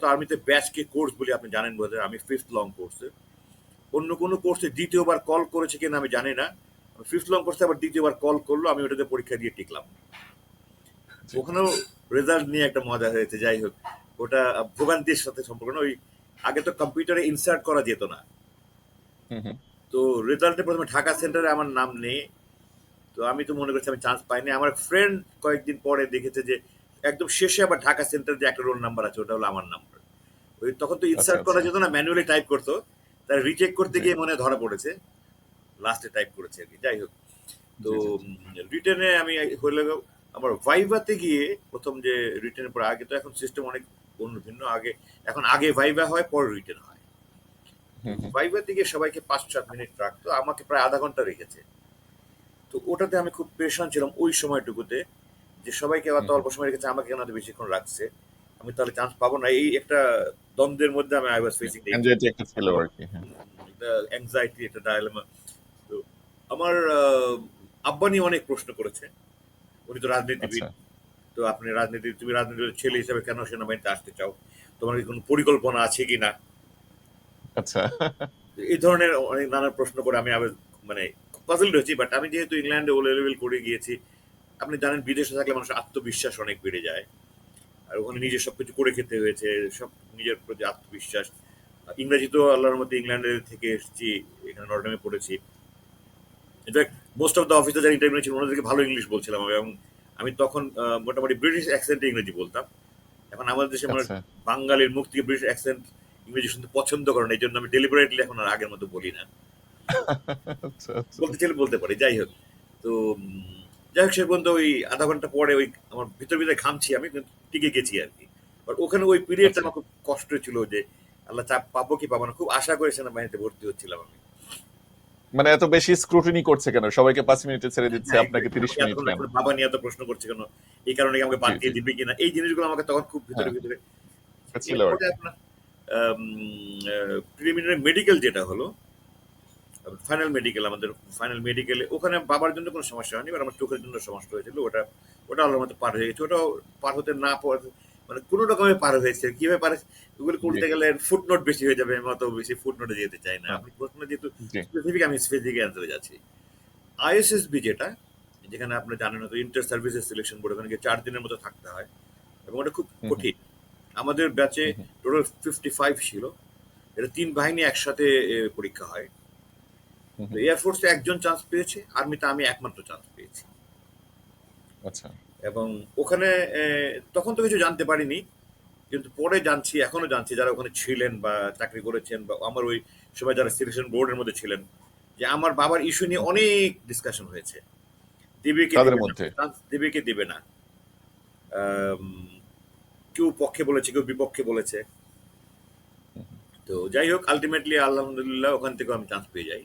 তো আর্মিতে ব্যাচকে কোর্স বলি আপনি জানেন বোধ আমি ফিফথ লং কোর্সে অন্য কোনো কোর্সে দ্বিতীয়বার কল করেছে কিনা আমি জানি না। ফিফথ লং কোর্সে আবার দ্বিতীয়বার কল করল আমি ওটাতে পরীক্ষা দিয়ে টিকলাম। ওখানেও রেজাল্ট নিয়ে একটা মজা হয়েছে যাই হোক। ওটা ভোগান্তির সাথে সম্পর্ক না ওই আগে তো কম্পিউটারে ইনসার্ট করা যেত না। তো রেজাল্টে প্রথমে ঢাকা সেন্টারে আমার নাম নেই। তো আমি তো মনে করছি আমি চান্স পাইনি। আমার ফ্রেন্ড কয়েকদিন পরে দেখেছে যে একদম শেষে আবার ঢাকা সেন্টার যে একটা রোল নাম্বার আছে ওটা হলো আমার নাম্বার। ওই তখন তো ইনসার্ট করা। যেত না ম্যানুয়ালি টাইপ করতো তার রিচেক করতে গিয়ে মনে ধরা পড়েছে লাস্টে টাইপ করেছে আর কি যাই হোক। তো রিটেনে আমি হলে আমার ভাইভাতে গিয়ে প্রথম যে রিটেনের পর আগে তো এখন সিস্টেম অনেক অন্য ভিন্ন আগে এখন আগে ভাইভা হয় পরে রিটেন হয়। ভাইভাতে গিয়ে সবাইকে পাঁচ সাত মিনিট রাখতো আমাকে প্রায় আধা ঘণ্টা রেখেছে। তো ওটাতে আমি খুব পেরেশান ছিলাম ওই সময়টুকুতে। যে সবাইকে এত। অল্প সময় রেখেছে আমাকে কেন বেশিক্ষণ রাখছে আমি তাহলে চান্স পাবো না। এই একটা দ্বন্দ্বের মধ্যে আমি আই ওয়াজ ফেসিং অ্যাংজাইটি একটা ছিল আর কি হ্যাঁ। অ্যাংজাইটি একটা ডায়লেমা তো আমার আহ, আব্বা নিয়ে অনেক প্রশ্ন করেছে। উনি তো রাজনীতিবিদ। আচ্ছা। তো আপনি রাজনীতি তুমি রাজনীতির ছেলে হিসেবে কেন সেনাবাহিনীতে আসতে চাও? তোমার কি কোনো পরিকল্পনা আছে কি না? আচ্ছা। এই ধরনের অনেক নানা প্রশ্ন করে আমি মানে পাজল রয়েছি বাট আমি যেহেতু ইংল্যান্ডে ও লেভেল করে গিয়েছি আপনি জানেন বিদেশে থাকলে মানুষের আত্মবিশ্বাস অনেক বেড়ে যায়। আর ওখানে নিজে সবকিছু করে খেতে হয়েছে সব নিজের প্রতি আত্মবিশ্বাস। ইংরেজি তো আল্লাহর মধ্যে ইংল্যান্ডে থেকে এসেছি এখানে নটরডেমে পড়েছি। In fact most of the officer যারা ইন্টারভিউ ছিল ওনাদেরকে ভালো ইংলিশ বলছিলাম এবং আমি তখন মোটামুটি ব্রিটিশ অ্যাকসেন্টে ইংরেজি বলতাম। এখন আমাদের দেশে মানে আচ্ছা। বাঙালির মুখ থেকে ব্রিটিশ অ্যাকসেন্ট ইংরেজি শুনতে পছন্দ করে না এই জন্য আমি ডেলিভারেটলি এখন আর আগের মতো বলি না। আচ্ছা আচ্ছা। বলতে চাইলে বলতে পারি যাই হোক। তো যাই হোক সে পর্যন্ত ওই আধা ঘণ্টা পরে ওই আমার ভিতর ভিতরে ঘামছি আমি কিন্তু টিকে গেছি আর কি। ওখানে ওই পিরিয়ডটা আচ্ছা। আমার খুব কষ্ট ছিল যে আল্লাহ চাপ পাবো কি পাবো না খুব আশা করে সেনাবাহিনীতে ভর্তি হচ্ছিলাম আমি। মানে এত বেশি স্ক্রুটিনি করছে কেন? সবাইকে পাঁচ মিনিটে ছেড়ে দিচ্ছে হ্যাঁ, আপনাকে তিরিশ মিনিট বাবা নিয়ে এত প্রশ্ন করছে কেন? এই কারণে আমাকে বাদ দিয়ে দিবে কিনা? এই জিনিসগুলো আমাকে তখন খুব ভিতরে হ্যাঁ। ভিতরে ছিল মেডিকেল যেটা হলো ফাইনাল মেডিকেল আমাদের ফাইনাল মেডিকেলে ওখানে বাবার জন্য কোনো সমস্যা হয়নি এবার আমার চোখের জন্য সমস্যা হয়েছিল ওটা ওটা আল্লাহর মতো পার হয়ে গেছে ওটাও পার হতে না পার মানে কোনো রকমে পার হয়েছে কীভাবে পারে ওগুলো করতে। গেলে ফুটনোট বেশি হয়ে যাবে আমি অত বেশি ফুটনোটে যেতে চাই না হ্যাঁ। আপনি প্রশ্ন যেহেতু স্পেসিফিক আমি স্পেসিফিক অ্যান্সারে যাচ্ছি আইএসএসবি যেটা যেখানে আপনি জানেন হয়তো ইন্টার সার্ভিসেস সিলেকশন বোর্ড ওখানে চার দিনের মতো থাকতে হয় এবং ওটা খুব কঠিন আমাদের ব্যাচে টোটাল ফিফটি ফাইভ ছিল এটা তিন বাহিনী একসাথে পরীক্ষা হয়। তো এয়ারফোর্সে একজন চান্স পেয়েছে আর্মিতে আমি একমাত্র চান্স পেয়েছি। আচ্ছা। এবং ওখানে তখন তো কিছু জানতে পারিনি কিন্তু পরে জানছি এখনও জানছি যারা ওখানে ছিলেন বা চাকরি করেছেন বা আমার ওই সময় যারা সিলেকশন বোর্ডের মধ্যে ছিলেন যে আমার বাবার ইস্যু নিয়ে অনেক ডিসকাশন হয়েছে। দেবে কি তাদের দেবে না, দেবে না। আম, কেউ পক্ষে বলেছে কেউ বিপক্ষে বলেছে। তো যাই হোক আলটিমেটলি আলহামদুলিল্লাহ ওখান থেকে আমি চান্স পেয়ে যাই।